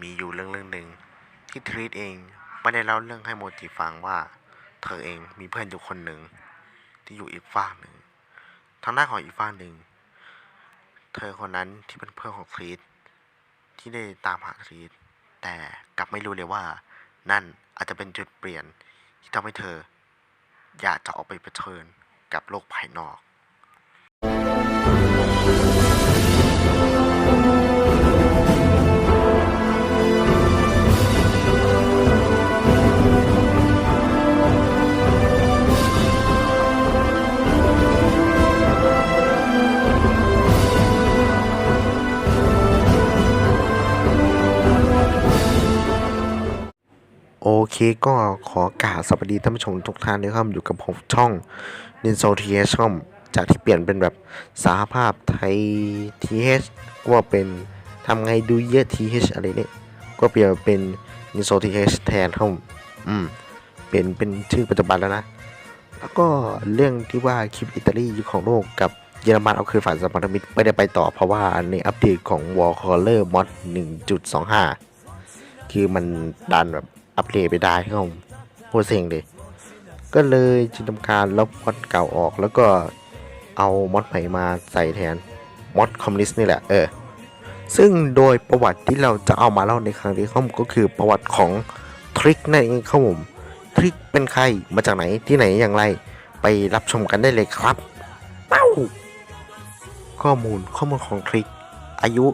มีอยู่เรื่องเรื่องหนึ่งที่ทรีตเองไม่ได้เล่าเรื่องให้โมจิฟังว่า เธอเองมีเพื่อนอยู่คนหนึ่ง ที่อยู่อีกฝั่งหนึ่งทางด้านของอีกฝั่งหนึ่ง เธอคนนั้นที่เป็นเพื่อนของทรีตที่ได้ตามหาทรีตแต่กลับไม่รู้เลยว่า นั่นอาจจะเป็นจุดเปลี่ยนที่ทำให้เธอ อยากจะออกไปเผชิญกับโลกภายนอก โอเคก็ขอกาบสวัสดีท่านผู้ชมทุกท่านด้วยครับอยู่กับผมช่องนินโซทีเอช่องจากที่เปลี่ยนเป็นแบบสาภาพไทยทีเอชก็เป็นทำไงดูเยอะทีเอชอะไรเนี่ยก็เปลี่ยนเป็นนินโซทีเแทนครับอืมเปลี่ยนเป็นชื่อปัจจุบันแล้วนะ แล้วก็เรื่องที่ว่าคลิปอิตาลียุคของโลกกับเยอรมันเอาคืนฝ่ายสมพันธมิตรไม่ได้ไปต่อเพราะว่าในอัปเดตของ War Caller Mod 1.25 คือมันดันแบบ อัปเดตไปได้ครับผมโคตรเซ็งเลย ก็เลยจึงทำการลบมอดเก่าออกแล้วก็เอามอดใหม่มาใส่แทนมอดคอมมิวนิสต์นี่แหละเออซึ่งโดยประวัติที่เราจะเอามาเล่าในครั้งนี้ครับผมก็คือประวัติของทริกนั่นเองครับผมทริกเป็นใครมาจากไหนที่ไหนอย่างไร ไปรับชมกันได้เลยครับเป้าข้อมูลข้อมูลของทริกอายุ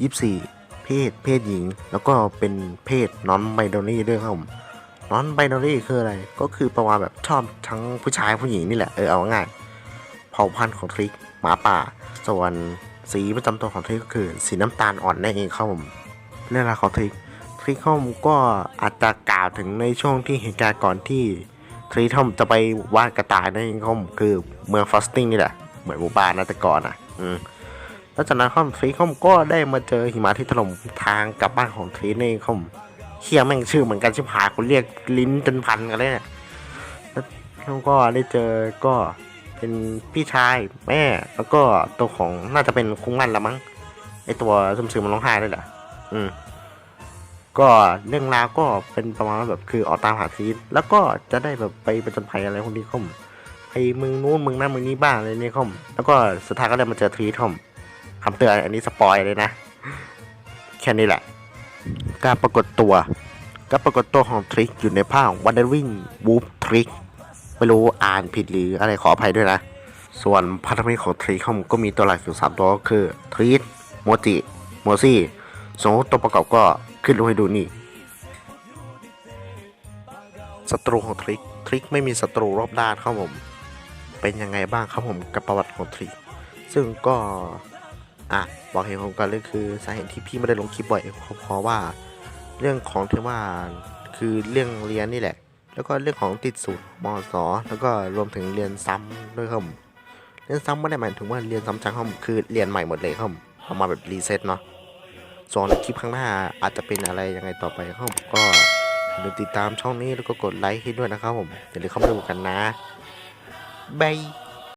24 ศเพศหญิง แล้วก็เป็นเพศนอนไบโดนี่ด้วยครับผมนอนไบโดนี่คืออะไร ก็คือประมาณแบบชอบทั้งผู้ชายผู้หญิงนี่แหละ เออเอาง่ายเผ่าพันธุ์ของทริกหมาป่า ส่วนสีประจำตัวของทริกก็คือ สีน้ำตาลอ่อนนั่นเองครับผมเรื่องราวของทริกทริกเขาก็อาจจะกล่าวถึงในช่วงที่เหตุการณ์ก่อนที่ทริกเขาจะไปวาดกระต่ายนั่นเองครับผมคือเมืองฟอสติงนี่แหละเหมือนหมู่บ้านนะแต่ก่อนอะ อืม แล้วจากนั้นคอมทรีคอมก็ได้มาเจอหิมะที่ถล่มทางกลับบ้านของทรีในคอมเคียแม่งชื่อเหมือนกันชิบหายคนเรียกลิ้นจนพันกันเลยเนี่ยแล้วก็ได้เจอก็เป็นพี่ชายแม่ แล้วก็ตัวของน่าจะเป็นคุ้งมันละมั้งไอตัวซึมซึมมันร้องไห้ด้วยแหละอืมก็เรื่องราวก็เป็นประมาณแบบคือออกตามหาทรีแล้วก็จะได้แบบไปประจนภัยอะไรพวกนี้คอมไปเมืองนู้นเมืองนั้นเมืองนี้บ้างอะไรนี่คอมแล้วก็สุดท้ายก็ได้มาเจอทรีคอม คำเตือนอันนี้สปอยเลยนะ แค่นี้แหละ การปรากฏตัวการปรากฏตัวของทริกอยู่ในภาค Wandering Wolf Trick ไม่รู้อ่านผิดหรืออะไรขออภัยด้วยนะ ส่วนพันธมิตรของทริกเขาก็มีตัวหลักอยู่สามตัวก็คือทริกโมจิโมซี่ส่วนตัวประกอบก็ขึ้นรูปให้ดูนี่ศัตรูของทริกทริกไม่มีศัตรูรอบด้านครับผม เป็นยังไงบ้างครับผมกับประวัติของทริกซึ่งก็ อะบอกเหตุผลกันเลยคือสาเหตุที่พี่ไม่ได้ลงคลิปบ่อยเพราะว่า เรื่องของเทว่าคือเรื่องเรียนนี่แหละ แล้วก็เรื่องของติดสูตรมสแล้วก็รวมถึงเรียนซ้ำด้วยครับเรียนซ้ำไม่ได้หมายถึงว่าเรียนซ้ำจังครับคือเรียนใหม่หมดเลยครับเอามาแบบรีเซ็ตเนาะส่วนคลิปข้างหน้าอาจจะเป็นอะไรยังไงต่อไปครับก็อย่าลืมติดตามช่องนี้แล้วก็กดไลค์ให้ด้วยนะครับผมอย่าลืมเข้ามาดูกันนะบาย